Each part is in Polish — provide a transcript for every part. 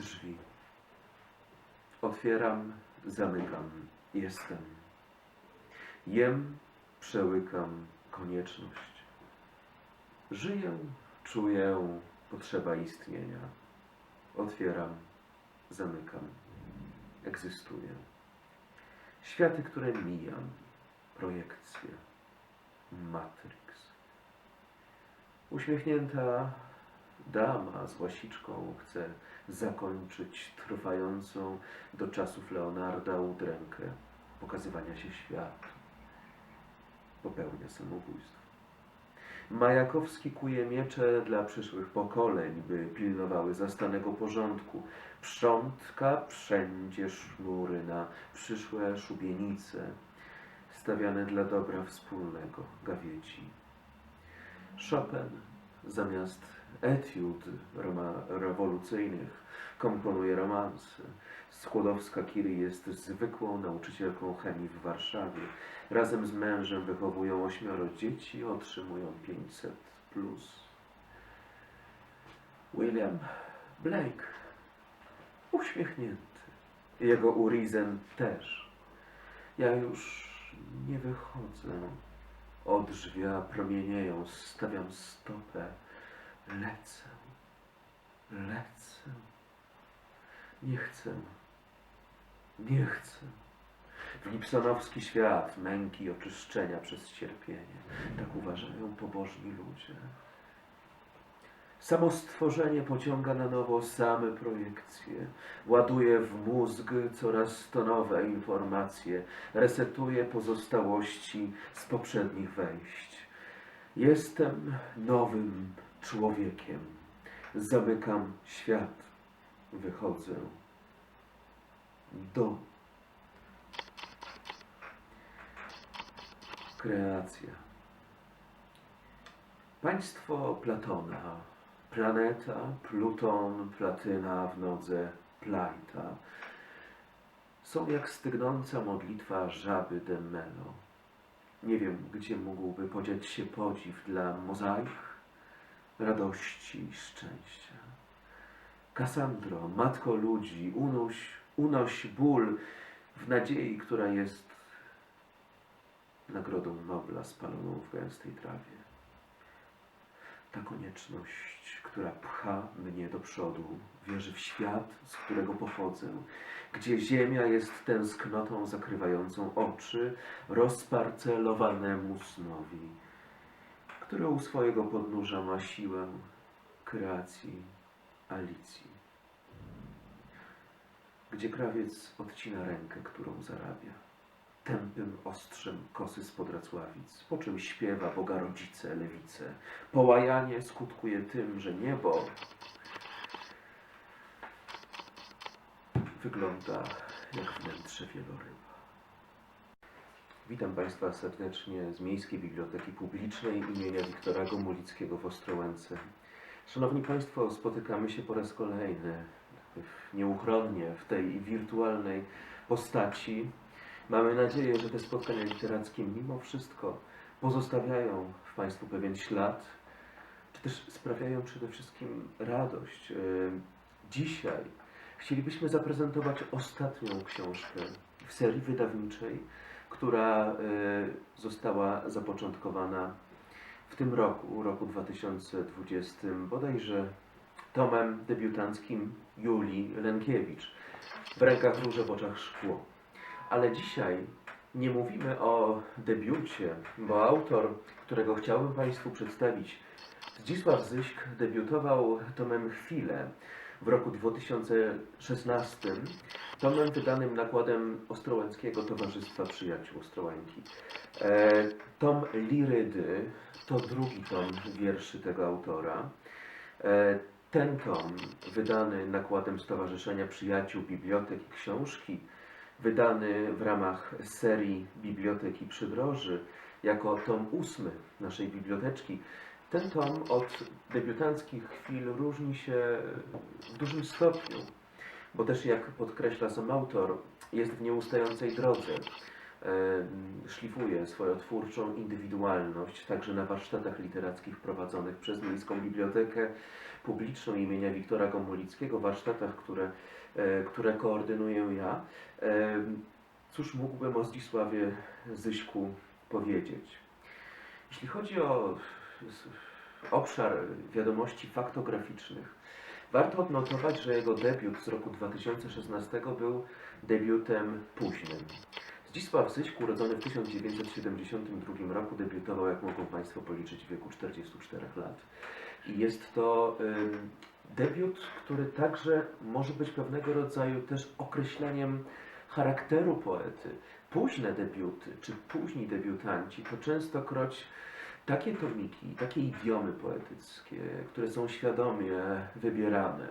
drzwi. Otwieram, zamykam, jestem. Jem, przełykam konieczność. Żyję, czuję potrzeba istnienia. Otwieram, zamykam, egzystuję. Światy, które mijam, projekcje, Matrix. Uśmiechnięta dama z łasiczką chce zakończyć trwającą do czasów Leonarda udrękę pokazywania się światu. Popełnia samobójstwo. Majakowski kuje miecze dla przyszłych pokoleń, by pilnowały zastanego porządku. Przątka wszędzie sznury na przyszłe szubienice, stawiane dla dobra wspólnego gawieci. Chopin zamiast etiud rewolucyjnych komponuje romanse. Skłodowska-Curie jest zwykłą nauczycielką chemii w Warszawie. Razem z mężem wychowują ośmioro dzieci, otrzymują 500 plus. William Blake uśmiechnięty. Jego Urizen też. Ja już nie wychodzę. Od promienieją, stawiam stopę. Lecę, lecę. Nie chcę, nie chcę. W Gibsonowski świat męki i oczyszczenia przez cierpienie. Tak uważają pobożni ludzie. Samo stworzenie pociąga na nowo same projekcje, ładuje w mózg coraz to nowe informacje, resetuje pozostałości z poprzednich wejść. Jestem nowym człowiekiem. Zamykam świat. Wychodzę do kreacja. Państwo Platona, planeta, Pluton, platyna w nodze, plajta. Są jak stygnąca modlitwa żaby de Melo. Nie wiem, gdzie mógłby podziać się podziw dla mozaik, radości i szczęścia. Kassandro, matko ludzi, unoś, unoś ból w nadziei, która jest nagrodą Nobla spaloną w gęstej trawie. Ta konieczność, która pcha mnie do przodu, wierzy w świat, z którego pochodzę, gdzie ziemia jest tęsknotą zakrywającą oczy rozparcelowanemu snowi, który u swojego podnóża ma siłę kreacji Alicji. Gdzie krawiec odcina rękę, którą zarabia tępym ostrzem kosy spod racławic, po czym śpiewa Boga rodzice, lewice. Połajanie skutkuje tym, że niebo wygląda jak wnętrze wieloryba. Witam Państwa serdecznie z Miejskiej Biblioteki Publicznej imienia Wiktora Gomulickiego w Ostrołęce. Szanowni Państwo, spotykamy się po raz kolejny nieuchronnie w tej wirtualnej postaci. Mamy nadzieję, że te spotkania literackie mimo wszystko pozostawiają w Państwu pewien ślad, czy też sprawiają przede wszystkim radość. Yy, Dzisiaj chcielibyśmy zaprezentować ostatnią książkę w serii wydawniczej, która yy, została zapoczątkowana w tym roku, roku 2020, bodajże tomem debiutanckim Julii Lenkiewicz. W rękach róże, w oczach szkło. Ale dzisiaj nie mówimy o debiucie, bo autor, którego chciałbym Państwu przedstawić, Zdzisław Zyśk, debiutował tomem Chwile w roku 2016, tomem wydanym nakładem Ostrołęckiego Towarzystwa Przyjaciół Ostrołęki. E, tom Lirydy to drugi tom wierszy tego autora. E, ten tom, wydany nakładem Stowarzyszenia Przyjaciół Bibliotek i Książki, wydany w ramach serii Biblioteki Przydroży jako tom ósmy naszej biblioteczki. Ten tom od debiutanckich chwil różni się w dużym stopniu, bo też jak podkreśla sam autor, jest w nieustającej drodze. szlifuje swoją twórczą indywidualność, także na warsztatach literackich prowadzonych przez Miejską Bibliotekę Publiczną imienia Wiktora Gomulickiego, warsztatach, które, e, które koordynuję ja. Cóż mógłbym o Zdzisławie Zyśku powiedzieć? Jeśli chodzi o obszar wiadomości faktograficznych, warto odnotować, że jego debiut z roku 2016 był debiutem późnym. Zdzisław Zyśk, urodzony w 1972 roku, debiutował, jak mogą Państwo policzyć, w wieku 44 lat. I jest to ym, debiut, który także może być pewnego rodzaju też określeniem charakteru poety. Późne debiuty, czy późni debiutanci to częstokroć takie tomiki, takie idiomy poetyckie, które są świadomie wybierane.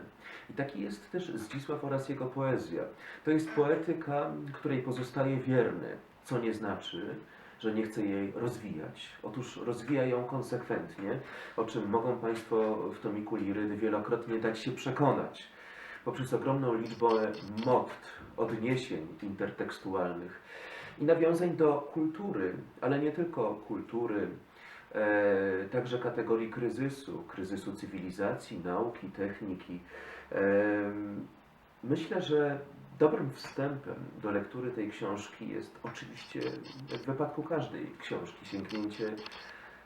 I taki jest też Zdzisław oraz jego poezja. To jest poetyka, której pozostaje wierny, co nie znaczy, że nie chce jej rozwijać. Otóż rozwija ją konsekwentnie, o czym mogą Państwo w tomiku Lirydy wielokrotnie dać się przekonać. Poprzez ogromną liczbę motet, odniesień intertekstualnych i nawiązań do kultury, ale nie tylko kultury, także kategorii kryzysu, kryzysu cywilizacji, nauki, techniki. E, myślę, że dobrym wstępem do lektury tej książki jest oczywiście, jak w wypadku każdej książki, sięgnięcie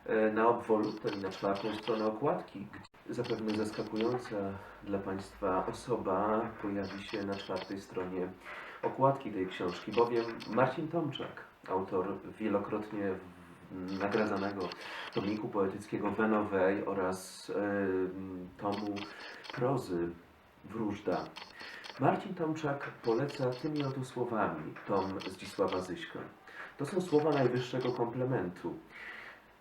e, na obwolutę i na czwartą stronę okładki. Zapewne zaskakująca dla Państwa osoba pojawi się na czwartej stronie okładki tej książki, bowiem Marcin Tomczak, autor wielokrotnie nagradzanego tomiku poetyckiego Venowej oraz e, tomu prozy Wróżda. Marcin Tomczak poleca tymi oto słowami tom Zdzisława Zyśka. To są słowa najwyższego komplementu.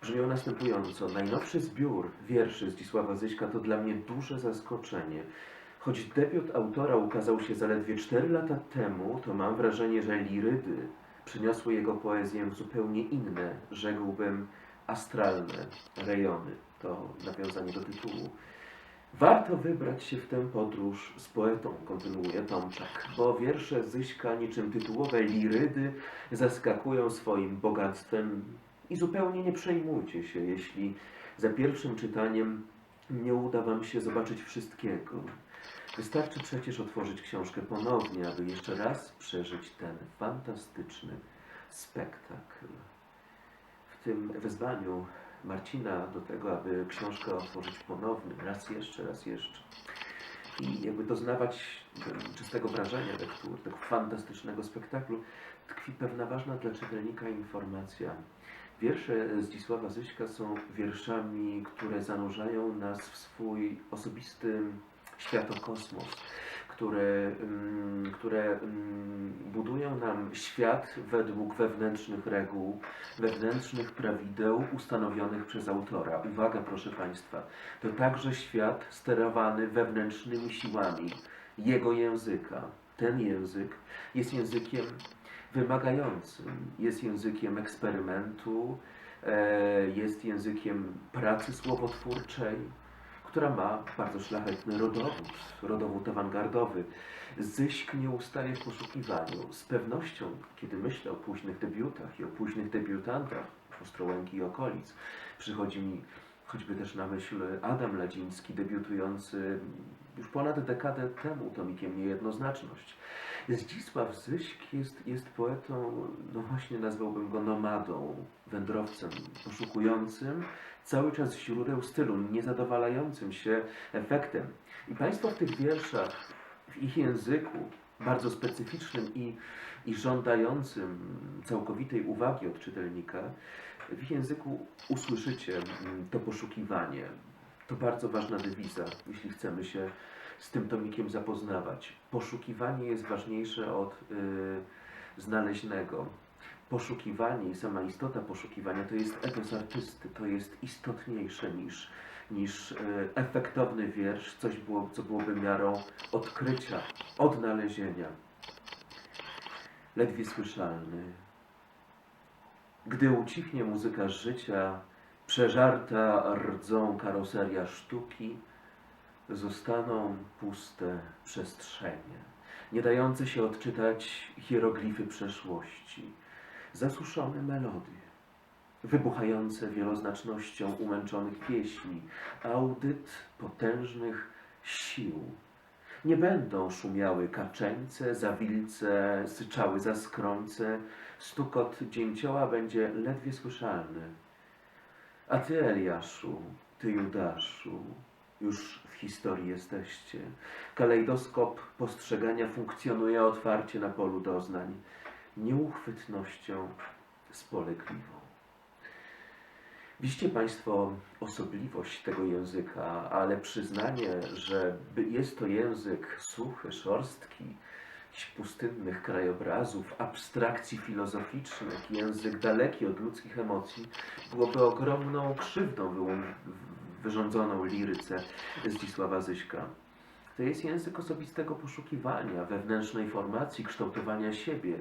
Brzmią następująco. Najnowszy zbiór wierszy Zdzisława Zyśka to dla mnie duże zaskoczenie. Choć debiut autora ukazał się zaledwie 4 lata temu, to mam wrażenie, że lirydy przyniosły jego poezję w zupełnie inne, rzekłbym, astralne rejony. To nawiązanie do tytułu. Warto wybrać się w tę podróż z poetą, kontynuuje Tomczak, bo wiersze Zyśka niczym tytułowe lirydy zaskakują swoim bogactwem i zupełnie nie przejmujcie się, jeśli za pierwszym czytaniem nie uda Wam się zobaczyć wszystkiego. Wystarczy przecież otworzyć książkę ponownie, aby jeszcze raz przeżyć ten fantastyczny spektakl. W tym wezwaniu Marcina do tego, aby książkę otworzyć ponownie, raz jeszcze, raz jeszcze. I jakby doznawać czystego wrażenia lektury, tego fantastycznego spektaklu, tkwi pewna ważna dla czytelnika informacja. Wiersze Zdzisława Zyśka są wierszami, które zanurzają nas w swój osobisty światokosmos, które, mm, które mm, budują nam świat według wewnętrznych reguł, wewnętrznych prawideł ustanowionych przez autora. Uwaga, proszę Państwa, to także świat sterowany wewnętrznymi siłami jego języka. Ten język jest językiem wymagającym, jest językiem eksperymentu, e, jest językiem pracy słowotwórczej, która ma bardzo szlachetny rodowód, rodowód awangardowy. Zyśk nie ustaje w poszukiwaniu. Z pewnością, kiedy myślę o późnych debiutach i o późnych debiutantach Ostrołęki i okolic, przychodzi mi choćby też na myśl Adam Ladziński, debiutujący już ponad dekadę temu tomikiem Niejednoznaczność. Zdzisław Zyśk jest, jest poetą, no właśnie nazwałbym go nomadą, wędrowcem, poszukującym cały czas źródeł stylu, niezadowalającym się efektem. I Państwo w tych wierszach, w ich języku, bardzo specyficznym i, i żądającym całkowitej uwagi od czytelnika, w ich języku usłyszycie mm, to poszukiwanie. To bardzo ważna dewiza, jeśli chcemy się z tym tomikiem zapoznawać. Poszukiwanie jest ważniejsze od y, znaleźnego. Poszukiwanie i sama istota poszukiwania to jest etos artysty, to jest istotniejsze niż, niż y, efektowny wiersz, coś było, co byłoby miarą odkrycia, odnalezienia. Ledwie słyszalny. Gdy ucichnie muzyka życia, przeżarta rdzą karoseria sztuki, zostaną puste przestrzenie, nie dające się odczytać hieroglify przeszłości. Zasuszone melodie, wybuchające wieloznacznością umęczonych pieśni, audyt potężnych sił. Nie będą szumiały kaczeńce, zawilce, syczały zaskrońce, stukot dzięcioła będzie ledwie słyszalny. A ty, Eliaszu, ty, Judaszu, już w historii jesteście. Kalejdoskop postrzegania funkcjonuje otwarcie na polu doznań, nieuchwytnością spolegliwą. Widzicie Państwo osobliwość tego języka, ale przyznanie, że jest to język suchy, szorstki, pustynnych krajobrazów, abstrakcji filozoficznych, język daleki od ludzkich emocji, byłoby ogromną krzywdą wyrządzoną liryce Zdzisława Zyśka. To jest język osobistego poszukiwania, wewnętrznej formacji, kształtowania siebie.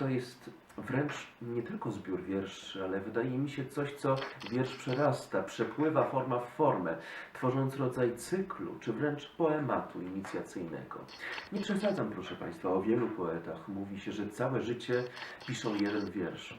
To jest wręcz nie tylko zbiór wierszy, ale wydaje mi się coś, co wiersz przerasta, przepływa forma w formę, tworząc rodzaj cyklu, czy wręcz poematu inicjacyjnego. Nie przesadzam, proszę Państwa, o wielu poetach. Mówi się, że całe życie piszą jeden wiersz.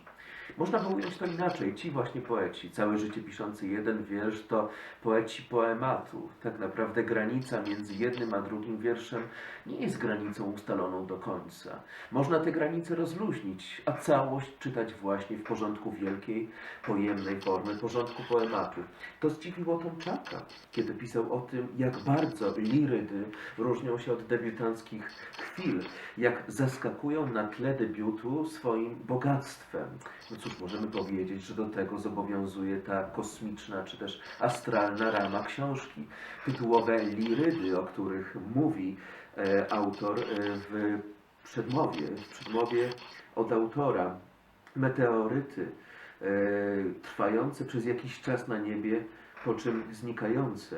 Można by ująć to inaczej. Ci właśnie poeci, całe życie piszący jeden wiersz, to poeci poematu. Tak naprawdę granica między jednym a drugim wierszem nie jest granicą ustaloną do końca. Można te granice rozluźnić, a całość czytać właśnie w porządku wielkiej, pojemnej formy, porządku poematu. To zdziwiło Tomczaka, kiedy pisał o tym, jak bardzo lirydy różnią się od debiutanckich chwil, jak zaskakują na tle debiutu swoim bogactwem. Cóż, możemy powiedzieć, że do tego zobowiązuje ta kosmiczna czy też astralna rama książki. Tytułowe lirydy, o których mówi e, autor e, w przedmowie, w przedmowie od autora. Meteoryty e, trwające przez jakiś czas na niebie, po czym znikające,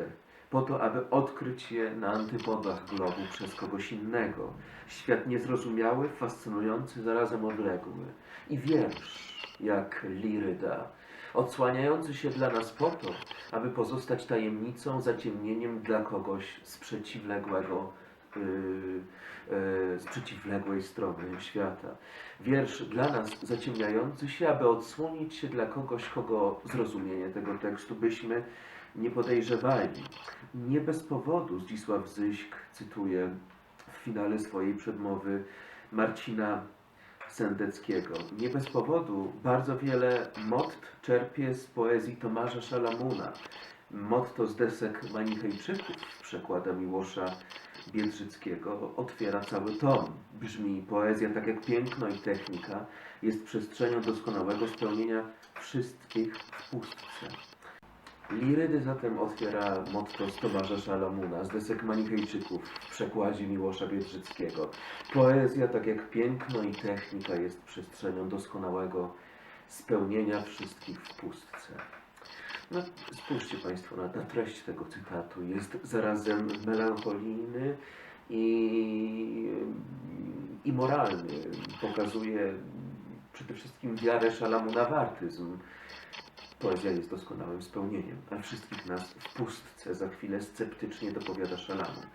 po to, aby odkryć je na antypodach globu przez kogoś innego. Świat niezrozumiały, fascynujący, zarazem odległy. I wiersz, jak liryda, odsłaniający się dla nas po to, aby pozostać tajemnicą, zaciemnieniem dla kogoś z przeciwległego, yy, yy, z przeciwległej strony świata. Wiersz dla nas zaciemniający się, aby odsłonić się dla kogoś, kogo zrozumienie tego tekstu byśmy nie podejrzewali. Nie bez powodu Zdzisław Zyśk cytuje w finale swojej przedmowy Marcina Sendeckiego. Nie bez powodu bardzo wiele motto czerpie z poezji Tomasza Szalamuna. Motto z desek Manichejczyków przekłada Miłosza Biedrzyckiego otwiera cały tom. Brzmi poezja tak jak piękno i technika jest przestrzenią doskonałego spełnienia wszystkich w pustce. Lirydy zatem otwiera motto z Tomasza Szalamuna, z desek Manichejczyków w przekładzie Miłosza Biedrzyckiego. Poezja, tak jak piękno i technika, jest przestrzenią doskonałego spełnienia wszystkich w pustce. No, spójrzcie Państwo na, na treść tego cytatu. Jest zarazem melancholijny i, i moralny. Pokazuje przede wszystkim wiarę Szalamuna w artyzm. Poezja jest doskonałym spełnieniem, a wszystkich nas w pustce za chwilę sceptycznie dopowiada Szalamun.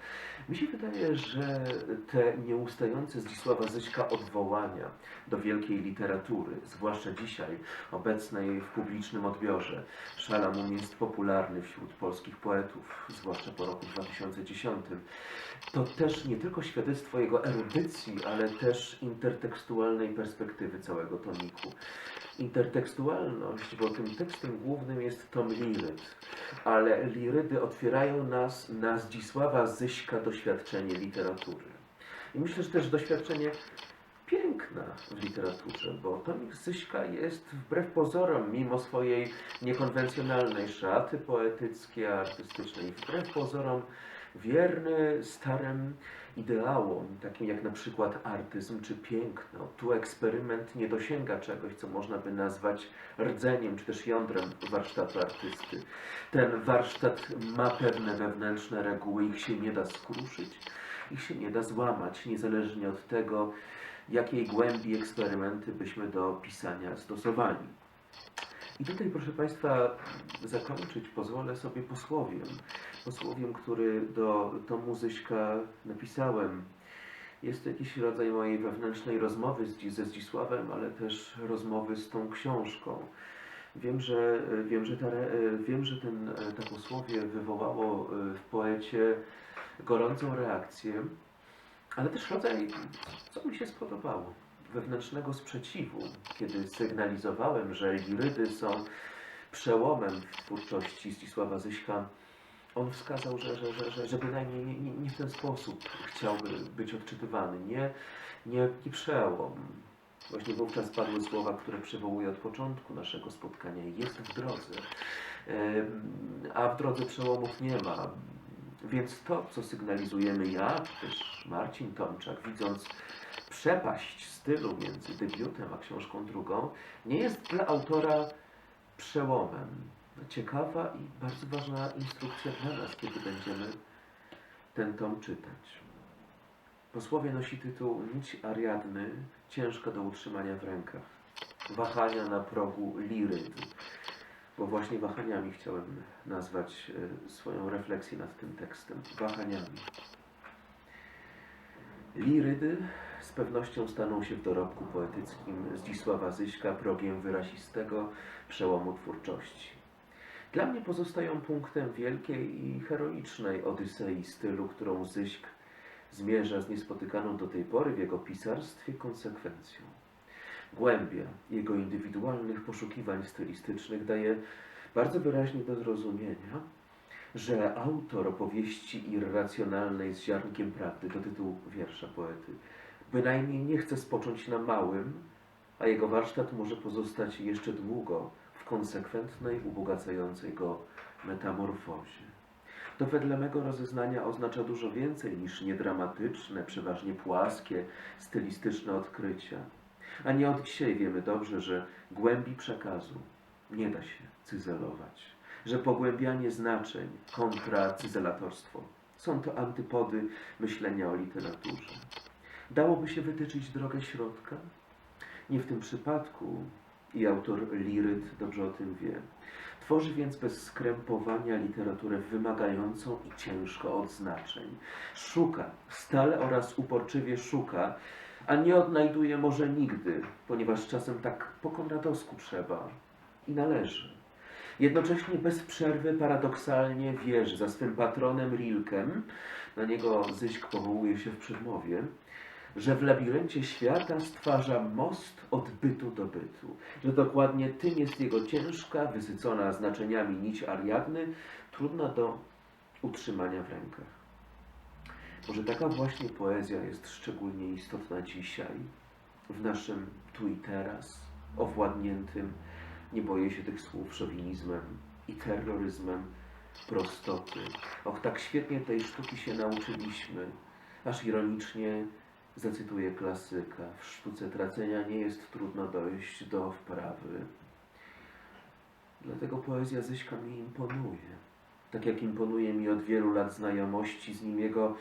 Mi się wydaje, że te nieustające Zdzisława Zyśka odwołania do wielkiej literatury, zwłaszcza dzisiaj, obecnej w publicznym odbiorze, Szalamun jest popularny wśród polskich poetów, zwłaszcza po roku 2010, to też nie tylko świadectwo jego erudycji, ale też intertekstualnej perspektywy całego tomiku intertekstualność, bo tym tekstem głównym jest tom Liryd, ale lirydy otwierają nas na Zdzisława Zyśka doświadczenie literatury. I myślę, że też doświadczenie piękna w literaturze, bo tomik Zyśka jest wbrew pozorom, mimo swojej niekonwencjonalnej szaty poetyckiej, artystycznej, wbrew pozorom wierny starym ideałom, takim jak na przykład artyzm czy piękno. Tu eksperyment nie dosięga czegoś, co można by nazwać rdzeniem czy też jądrem warsztatu artysty. Ten warsztat ma pewne wewnętrzne reguły, ich się nie da skruszyć, ich się nie da złamać, niezależnie od tego, jakiej głębi eksperymenty byśmy do pisania stosowali. I tutaj, proszę Państwa, zakończyć pozwolę sobie posłowiem. Posłowiem, który do tomu Zyśka napisałem. Jest to jakiś rodzaj mojej wewnętrznej rozmowy ze Zdzisławem, ale też rozmowy z tą książką. Wiem, że, wiem, że, ta, wiem, że ten, e, takosłowie wywołało e, w poecie gorącą reakcję, ale też rodzaj, co mi się spodobało, wewnętrznego sprzeciwu, kiedy sygnalizowałem, że lirydy są przełomem w twórczości Zdzisława Zyśka. On wskazał, że, że, że, że, że bynajmniej nie, nie, nie w ten sposób chciałby być odczytywany. Nie, nie taki przełom. Właśnie wówczas padły słowa, które przywołuję od początku naszego spotkania. Jest w drodze. A w drodze przełomów nie ma. Więc to, co sygnalizujemy ja, czy też Marcin Tomczak, widząc przepaść stylu między debiutem a książką drugą, nie jest dla autora przełomem. Ciekawa i bardzo ważna instrukcja dla nas, kiedy będziemy ten tom czytać. Posłowie nosi tytuł Nić Ariadny, ciężko do utrzymania w rękach. Wahania na progu lirydy. Bo właśnie wahaniami chciałem nazwać e, swoją refleksję nad tym tekstem. Wahaniami. Lirydy z pewnością staną się w dorobku poetyckim Zdzisława Zyśka progiem wyrazistego przełomu twórczości. Dla mnie pozostają punktem wielkiej i heroicznej odysei stylu, którą Zyśk zmierza z niespotykaną do tej pory w jego pisarstwie konsekwencją. Głębia jego indywidualnych poszukiwań stylistycznych daje bardzo wyraźnie do zrozumienia, że autor opowieści irracjonalnej z ziarnkiem prawdy to tytuł wiersza poety. Bynajmniej nie chce spocząć na małym, a jego warsztat może pozostać jeszcze długo w konsekwentnej, ubogacającej go metamorfozie. To wedle mego rozeznania oznacza dużo więcej niż niedramatyczne, przeważnie płaskie, stylistyczne odkrycia. A nie od dzisiaj wiemy dobrze, że głębi przekazu nie da się cyzelować, że pogłębianie znaczeń kontra cyzelatorstwo są to antypody myślenia o literaturze. Dałoby się wytyczyć drogę środka? Nie w tym przypadku i autor Liryt dobrze o tym wie. Tworzy więc bez skrępowania literaturę wymagającą i ciężko od znaczeń. Szuka, stale oraz uporczywie szuka, a nie odnajduje może nigdy, ponieważ czasem tak po konradowsku trzeba i należy. Jednocześnie bez przerwy paradoksalnie wierzy za swym patronem Rilkem, na niego Zyśk powołuje się w przedmowie, że w labiryncie świata stwarza most od bytu do bytu, że dokładnie tym jest jego ciężka, wysycona znaczeniami nić Ariadny, trudna do utrzymania w rękach. Może taka właśnie poezja jest szczególnie istotna dzisiaj, w naszym tu i teraz, owładniętym, nie boję się tych słów, szowinizmem i terroryzmem prostoty. Och, tak świetnie tej sztuki się nauczyliśmy, aż ironicznie zacytuję klasyka. W sztuce tracenia nie jest trudno dojść do wprawy. Dlatego poezja Zyśka mi imponuje. Tak jak imponuje mi od wielu lat znajomości z nim jego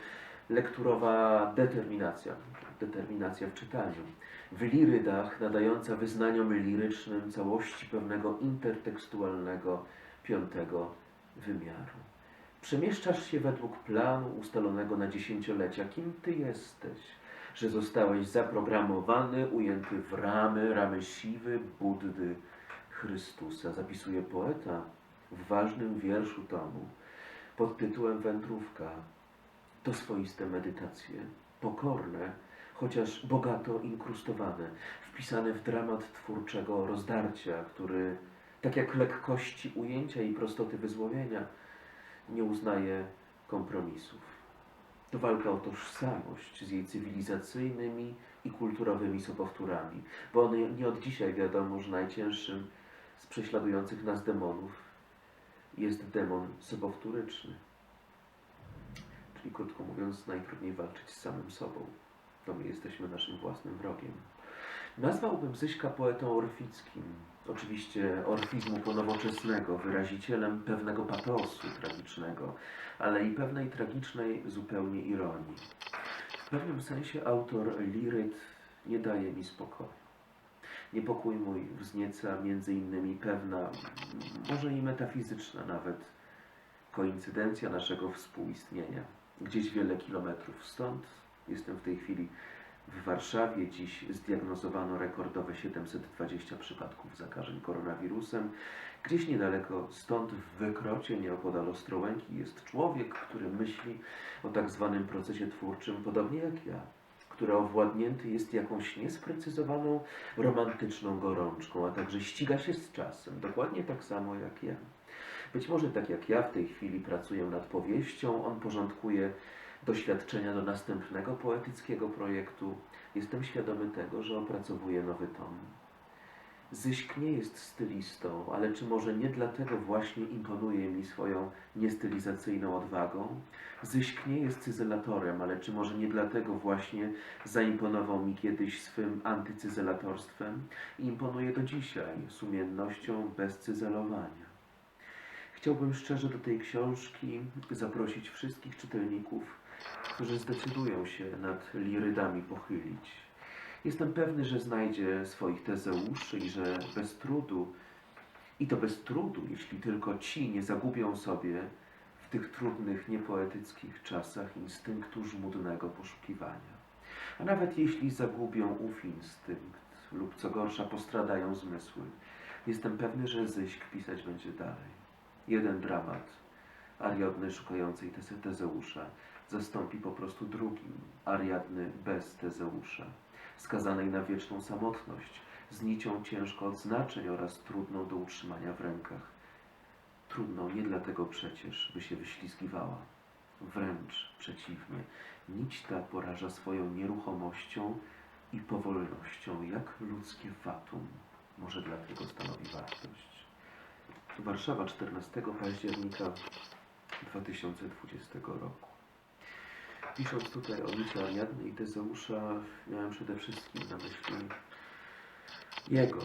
lekturowa determinacja, determinacja w czytaniu. W lirydach nadająca wyznaniom lirycznym całości pewnego intertekstualnego piątego wymiaru. Przemieszczasz się według planu ustalonego na dziesięciolecia. Kim ty jesteś? Że zostałeś zaprogramowany, ujęty w ramy, ramy siwy Buddy Chrystusa, zapisuje poeta w ważnym wierszu tomu pod tytułem Wędrówka. To swoiste medytacje, pokorne, chociaż bogato inkrustowane, wpisane w dramat twórczego rozdarcia, który, tak jak lekkości ujęcia i prostoty wyzłowienia, nie uznaje kompromisów. To walka o tożsamość z jej cywilizacyjnymi i kulturowymi sobowtórami, bo nie od dzisiaj wiadomo, że najcięższym z prześladujących nas demonów jest demon sobowtóryczny. Czyli krótko mówiąc, najtrudniej walczyć z samym sobą. To my jesteśmy naszym własnym wrogiem. Nazwałbym Zyśka poetą orfickim, oczywiście orfizmu ponowoczesnego, wyrazicielem pewnego patosu tragicznego, ale i pewnej tragicznej zupełnie ironii. W pewnym sensie autor Liryt nie daje mi spokoju. Niepokój mój wznieca między innymi pewna, może i metafizyczna nawet, koincydencja naszego współistnienia. Gdzieś wiele kilometrów stąd, Jestem w tej chwili w Warszawie. Dziś zdiagnozowano rekordowe 720 przypadków zakażeń koronawirusem. Gdzieś niedaleko stąd w Wykrocie, nieopodal Ostrołęki, jest człowiek, który myśli o tak zwanym procesie twórczym, podobnie jak ja, który owładnięty jest jakąś niesprecyzowaną, romantyczną gorączką, a także ściga się z czasem, dokładnie tak samo jak ja. Być może tak jak ja w tej chwili pracuję nad powieścią, on porządkuje doświadczenia do następnego poetyckiego projektu. Jestem świadomy tego, że opracowuje nowy tom. Zyśk nie jest stylistą, ale czy może nie dlatego właśnie imponuje mi swoją niestylizacyjną odwagą? Zyśk nie jest cyzelatorem, ale czy może nie dlatego właśnie zaimponował mi kiedyś swym antycyzelatorstwem i imponuje do dzisiaj sumiennością bez cyzelowania? Chciałbym szczerze do tej książki zaprosić wszystkich czytelników, którzy zdecydują się nad lirydami pochylić. Jestem pewny, że znajdzie swoich tezeuszy i że bez trudu, i to bez trudu, jeśli tylko ci nie zagubią sobie w tych trudnych, niepoetyckich czasach instynktu żmudnego poszukiwania. A nawet jeśli zagubią ów instynkt lub co gorsza postradają zmysły, jestem pewny, że Zyśk pisać będzie dalej. Jeden dramat Ariadny szukającej Teze- Tezeusza zastąpi po prostu drugim, Ariadny bez Tezeusza, skazanej na wieczną samotność, z nicią ciężko od znaczeń oraz trudną do utrzymania w rękach. Trudną nie dlatego przecież, by się wyślizgiwała. Wręcz przeciwnie, nić ta poraża swoją nieruchomością i powolnością, jak ludzkie fatum. Może dlatego stanowi wartość. Warszawa 14 października 2020 roku. Pisząc tutaj o Ariadny i Tezeusza, miałem przede wszystkim na myśli jego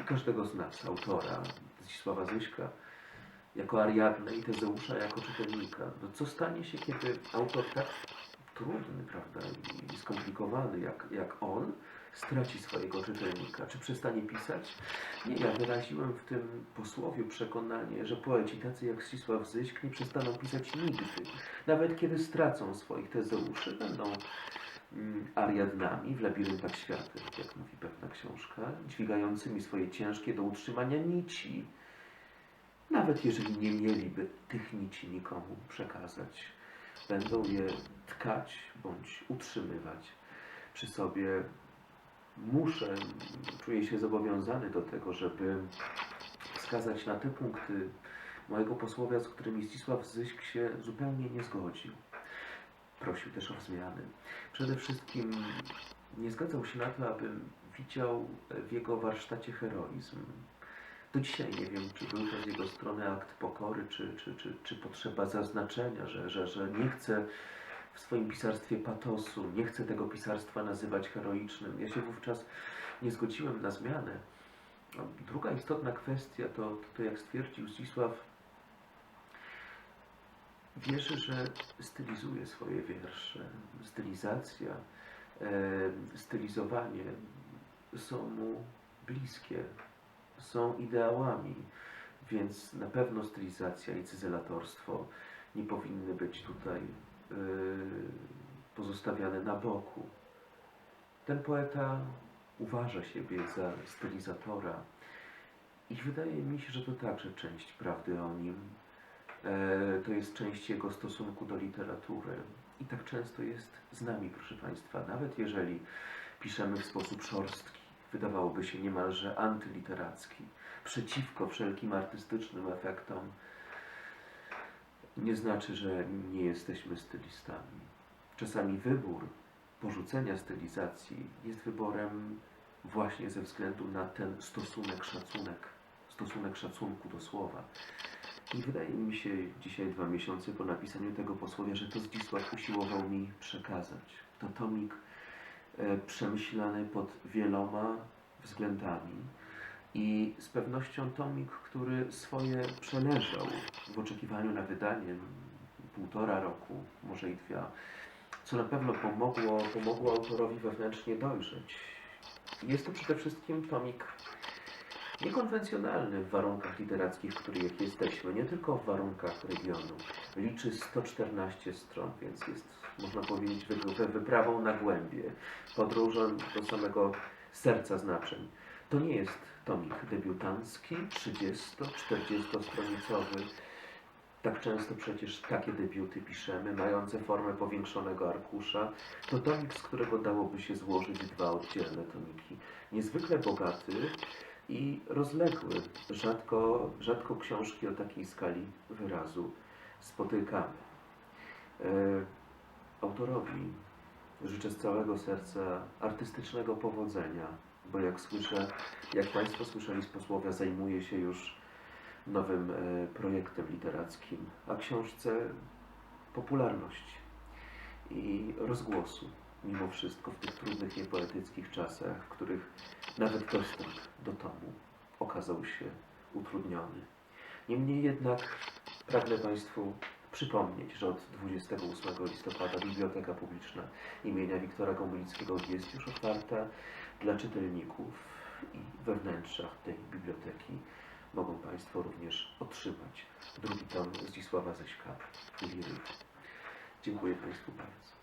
i każdego z nas, autora, Zdzisława Zyśka, jako Ariadnę i Tezeusza jako czytelnika. No co stanie się, kiedy autor tak trudny, prawda, i skomplikowany jak, jak on, straci swojego czytelnika? Czy przestanie pisać? Nie, ja wyraziłem w tym posłowiu przekonanie, że poeci tacy jak Zdzisław Zyśk nie przestaną pisać nigdy. Nawet kiedy stracą swoich tezeuszy, będą mm, Ariadnami w labiryntach świateł, jak mówi pewna książka, dźwigającymi swoje ciężkie do utrzymania nici, nawet jeżeli nie mieliby tych nici nikomu przekazać. Będą je tkać bądź utrzymywać przy sobie. Muszę, czuję się zobowiązany do tego, żeby wskazać na te punkty mojego posłowia, z którymi Zdzisław Zyśk się zupełnie nie zgodził. Prosił też o zmiany. Przede wszystkim nie zgadzał się na to, abym widział w jego warsztacie heroizm. Do dzisiaj nie wiem, czy był to z jego strony akt pokory, czy, czy, czy, czy potrzeba zaznaczenia, że, że, że nie chce w swoim pisarstwie patosu, nie chce tego pisarstwa nazywać heroicznym. Ja się wówczas nie zgodziłem na zmianę. No, Druga istotna kwestia to, to, to jak stwierdził Zdzisław, wierzy, że stylizuje swoje wiersze. Stylizacja, e, stylizowanie są mu bliskie, są ideałami, więc na pewno stylizacja i cyzelatorstwo nie powinny być tutaj e, pozostawiane na boku. Ten poeta uważa siebie za stylizatora i wydaje mi się, że to także część prawdy o nim. E, To jest część jego stosunku do literatury. I tak często jest z nami, proszę Państwa. Nawet jeżeli piszemy w sposób szorstki, wydawałoby się niemalże antyliteracki, przeciwko wszelkim artystycznym efektom, nie znaczy, że nie jesteśmy stylistami. Czasami wybór porzucenia stylizacji jest wyborem właśnie ze względu na ten stosunek, szacunek, stosunek szacunku do słowa. I wydaje mi się dzisiaj, dwa miesiące po napisaniu tego posłowia, że to Zdzisław usiłował mi przekazać. To tomik przemyślany pod wieloma względami i z pewnością tomik, który swoje przeleżał w oczekiwaniu na wydanie półtora roku, może i dwa, co na pewno pomogło, pomogło autorowi wewnętrznie dojrzeć. Jest to przede wszystkim tomik niekonwencjonalny w warunkach literackich, w których jesteśmy, nie tylko w warunkach regionu. Liczy 114 stron, więc jest, można powiedzieć, wy- wy- wyprawą na głębie, podróżą do samego serca znaczeń. To nie jest tomik debiutancki, 30-40 stronicowy. Tak często przecież takie debiuty piszemy, mające formę powiększonego arkusza. To tomik, z którego dałoby się złożyć dwa oddzielne tomiki. Niezwykle bogaty i rozległy. Rzadko, rzadko książki o takiej skali wyrazu spotykamy. E, autorowi życzę z całego serca artystycznego powodzenia, bo jak słyszę, jak Państwo słyszeli z posłowia, zajmuje się już nowym e, projektem literackim, a książce popularności i rozgłosu, mimo wszystko w tych trudnych, niepoetyckich czasach, w których nawet dostęp do tomu okazał się utrudniony. Niemniej jednak pragnę Państwu przypomnieć, że od 28 listopada Biblioteka Publiczna imienia Wiktora Gomulickiego jest już otwarta dla czytelników i we wnętrzach tej biblioteki mogą Państwo również otrzymać drugi tom Zdzisława Ześka, Liry. Dziękuję Państwu bardzo.